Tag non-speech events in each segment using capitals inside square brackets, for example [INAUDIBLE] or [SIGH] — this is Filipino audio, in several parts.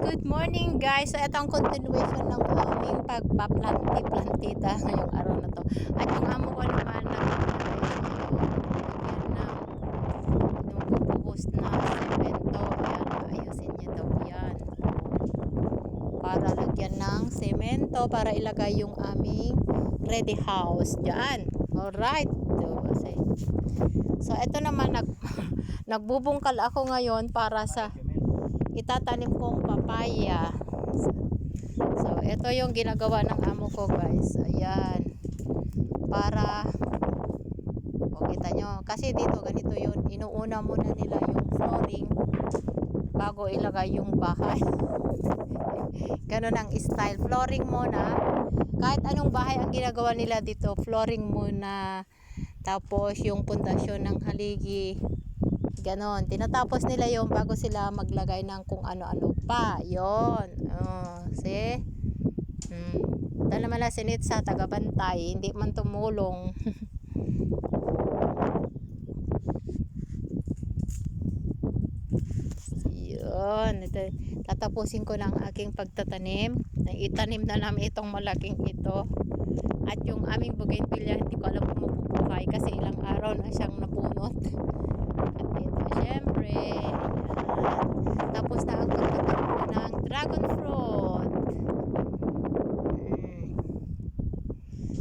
good morning guys. So ito ang continuation ng aming pagpaplanti-plantita [LAUGHS] ngayong araw na to. At yung amo ko naman na nagbubuhos na semento. Ayan, ayusin niya daw. Para lagyan ng semento para ilagay yung aming ready house dyan. Alright. So ito naman nag [LAUGHS] nagbubungkal ako ngayon para sa itatanim kong papaya. So, ito yung ginagawa ng amo ko, guys. Ayan. Para, o kita nyo, kasi dito, ganito yun. Inuuna muna nila yung flooring bago ilagay yung bahay. [LAUGHS] Ganun ang style. Flooring muna. Kahit anong bahay ang ginagawa nila dito, flooring muna. Tapos, yung pundasyon ng haligi, Ganon. Tinatapos nila yon bago sila maglagay ng kung ano-ano pa. Yon. Oh, see? Hmm. Dahil naman na sinit sa tagabantay, hindi man tumulong. [LAUGHS] Yun. Ito, tatapusin ko ng aking pagtatanim. Itanim na namin itong malaking ito. At yung aming bougainvillea, hindi ko alam kung mabubuhay kasi ilang araw na siyang napunot. [LAUGHS] At ito, syempre, ayan. tapos na ang pagtatanim ko ng dragon fruit. Mm.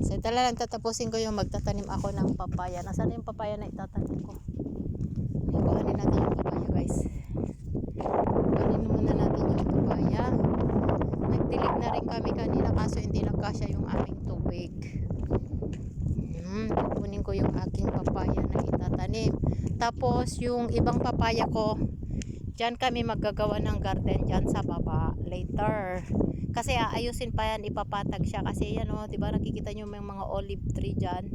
So, ito lang tatapusin ko yung magtatanim ako ng papaya. Nasaan yung papaya na itatanim ko? Ikuhanin natin yung papaya, guys. Kuhanin muna natin yung papaya. Nagdilig na rin kami kanina kaso hindi nagkasya yung aming tubig. Hmm, kukunin ko yung aking papaya na itatanim. Tapos yung ibang papaya ko, dyan kami maggagawa ng garden dyan sa baba later. Kasi aayusin pa yan, ipapatag siya. Kasi yan o, diba nakikita nyo may mga olive tree dyan.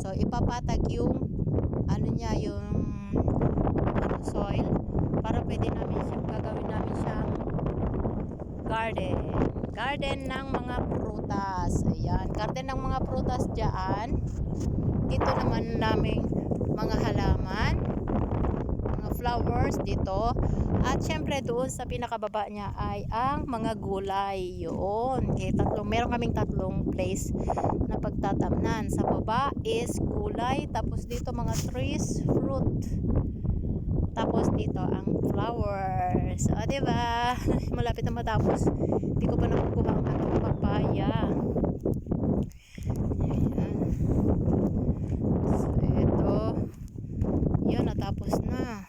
So ipapatag yung ano niya, yung ano, soil para pwede namin siyang gagawin namin siyang garden. Garden ng mga prutas. Ayan, garden ng mga prutas diyan. Dito naman naming mga halaman, flowers dito. At syempre doon sa pinakababa niya ay ang mga gulay. Yun. Okay, tatlong, meron kaming tatlong place na pagtatamnan. Sa baba is gulay. Tapos dito mga trees, fruit. Tapos dito ang flowers. O, diba? [LAUGHS] Malapit na matapos. Hindi ko pa nakukuha ang ating papaya. Ayan. So, ito. Yun, natapos na.